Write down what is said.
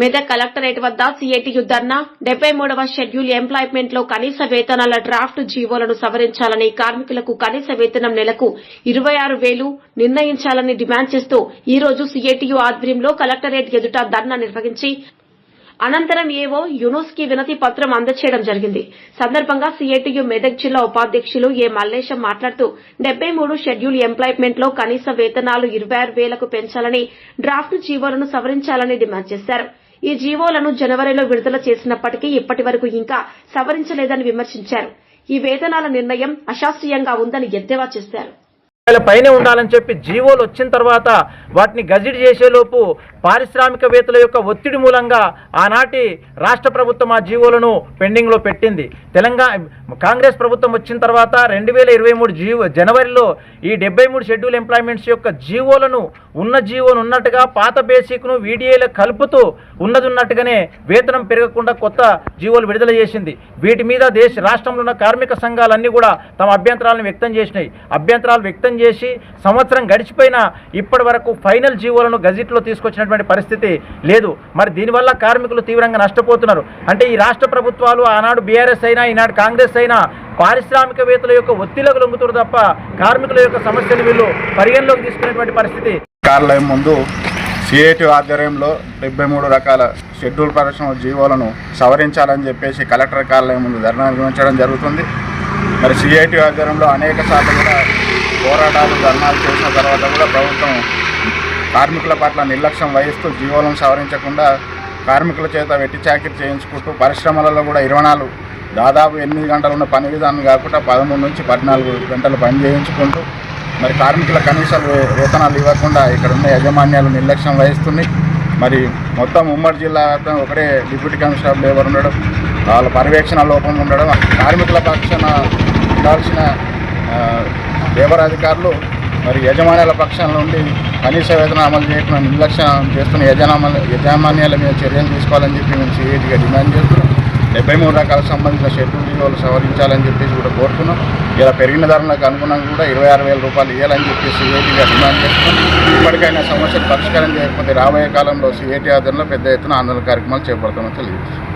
Medak collectorate వద్ద CITU ధర్నా డెబ్బై మూడవ షెడ్యూల్ ఎంప్లాయ్మెంట్లో కనీస వేతనాల డ్రాఫ్ట్ జీవోలను సవరించాలని కార్మికులకు కనీస వేతనం నెలకు ఇరవై ఆరు వేలు నిర్ణయించాలని డిమాండ్ చేస్తూ ఈ రోజు సిఐటియు ఆధ్వర్యంలో కలెక్టరేట్ ఎదుట ధర్నా నిర్వహించి అనంతరం ఏవో యునూస్కి వినతి పత్రం అందచేయడం జరిగింది. సందర్భంగా సిఐటియు మెదక్ జిల్లా ఉపాధ్యక్షులు ఏ మల్లేశం మాట్లాడుతూ డెబ్బై మూడు షెడ్యూల్ ఎంప్లాయ్మెంట్లో కనీస వేతనాలు ఇరవై ఆరు వేలకు పెంచాలని డ్రాఫ్ట్ జీవోలను సవరించాలని డిమాండ్ చేశారు. ఈ జీవోలను జనవరిలో విడుదల చేసినప్పటికీ ఇప్పటి వరకు ఇంకా సవరించలేదని విమర్శించారు. ఈ వేతనాల నిర్ణయం అశాస్త్రీయంగా ఉందని ఎద్దేవా చేశారు. పైన ఉండాలని చెప్పి జీవోలు వచ్చిన తర్వాత వాటిని గజిట్ చేసేలోపు పారిశ్రామికవేత్తల యొక్క ఒత్తిడి మూలంగా ఆనాటి రాష్ట్ర ప్రభుత్వం ఆ జీవోలను పెండింగ్లో పెట్టింది. తెలంగాణ కాంగ్రెస్ ప్రభుత్వం వచ్చిన తర్వాత రెండు వేల ఇరవై మూడు జీవో జనవరిలో ఈ డెబ్బై మూడు షెడ్యూల్ ఎంప్లాయ్మెంట్స్ యొక్క జీవోలను ఉన్న జీవోను ఉన్నట్టుగా పాత బేసిక్ను వీడియోలు కలుపుతూ ఉన్నది ఉన్నట్టుగానే వేతనం పెరగకుండా కొత్త జీవోలు విడుదల చేసింది. వీటి మీద దేశ రాష్ట్రంలో ఉన్న కార్మిక సంఘాలన్నీ కూడా తమ అభ్యంతరాలను వ్యక్తం చేసినాయి. అభ్యంతరాలు వ్యక్తం చేసి సంవత్సరం గడిచిపోయినా ఇప్పటి వరకు ఫైనల్ జీవోలను గజిట్లో తీసుకొచ్చినటువంటి పరిస్థితి లేదు. మరి దీనివల్ల కార్మికులు తీవ్రంగా నష్టపోతున్నారు. అంటే ఈ రాష్ట్ర ప్రభుత్వాలు ఆనాడు బీఆర్ఎస్ అయినా ఈనాడు కాంగ్రెస్ అయినా పారిశ్రామికవేత్తల యొక్క ఒత్తిళ్ళకు లొంగుతున్నారు తప్ప కార్మికుల యొక్క సమస్యలు వీళ్ళు పరిగణలోకి తీసుకునేటువంటి పరిస్థితి. కార్యాలయం ముందు సిఐటి ఆధ్వర్యంలో డెబ్బై మూడు రకాల షెడ్యూల్ పరిశ్రమ జీవోలను సవరించాలని చెప్పేసి కలెక్టర్ కార్యాలయం ముందు ధర్నా నిర్వహించడం జరుగుతుంది. మరి సిఐటి ఆధ్వర్యంలో అనేక సార్లు కూడా పోరాటాలు ధర్నాలు చేసిన తర్వాత కూడా ప్రభుత్వం కార్మికుల పట్ల నిర్లక్ష్యం వహిస్తూ జీవోలను సవరించకుండా కార్మికుల చేత వెట్టి చాకిరి చేయించుకుంటూ పరిశ్రమలలో కూడా ఇరవై నాలుగు దాదాపు ఎనిమిది గంటలు ఉన్న పని విధానం కాకుండా పదమూడు నుంచి పద్నాలుగు గంటలు పని చేయించుకుంటూ మరి కార్మికుల కనీస వేతనాలు ఇవ్వకుండా ఇక్కడ ఉన్న యాజమాన్యాలు నిర్లక్ష్యం వహిస్తున్నాయి. మరి మొత్తం ఉమ్మడి జిల్లా ఒకటే డిప్యూటీ కమిషనర్ ఆఫ్ లేబర్ ఉండడం వాళ్ళ పర్యవేక్షణ లోపం ఉండడం కార్మికుల పక్షాన ఉండాల్సిన లేబర్ అధికారులు మరి యజమాన్యాల పక్షాల నుండి కనీస వేతనం అమలు చేయకుండా నిర్లక్ష్యం చేస్తున్న యజమాన యజమాన్యాల మీద చర్యలు తీసుకోవాలని చెప్పి మేము సిఐటిగా డిమాండ్ చేస్తున్నాం. డెబ్బై మూడు రకాలకు సంబంధించిన షెడ్యూల్ జీవోలు సవరించాలని చెప్పేసి కూడా కోరుతున్నాం. ఇలా పెరిగిన ధరలకు అనుగుణంగా కూడా ఇరవై ఆరు వేల రూపాయలు ఇవ్వాలని చెప్పి సిఐటిగా డిమాండ్ చేస్తున్నాం. ఇప్పటికైనా సమస్యలు పరిష్కారం చేయకపోతే రాబోయే కాలంలో సిఐటి ఆధ్వర్యంలో పెద్ద ఎత్తున ఆందోళన కార్యక్రమాలు చేపడతామని తెలియజేస్తున్నాం.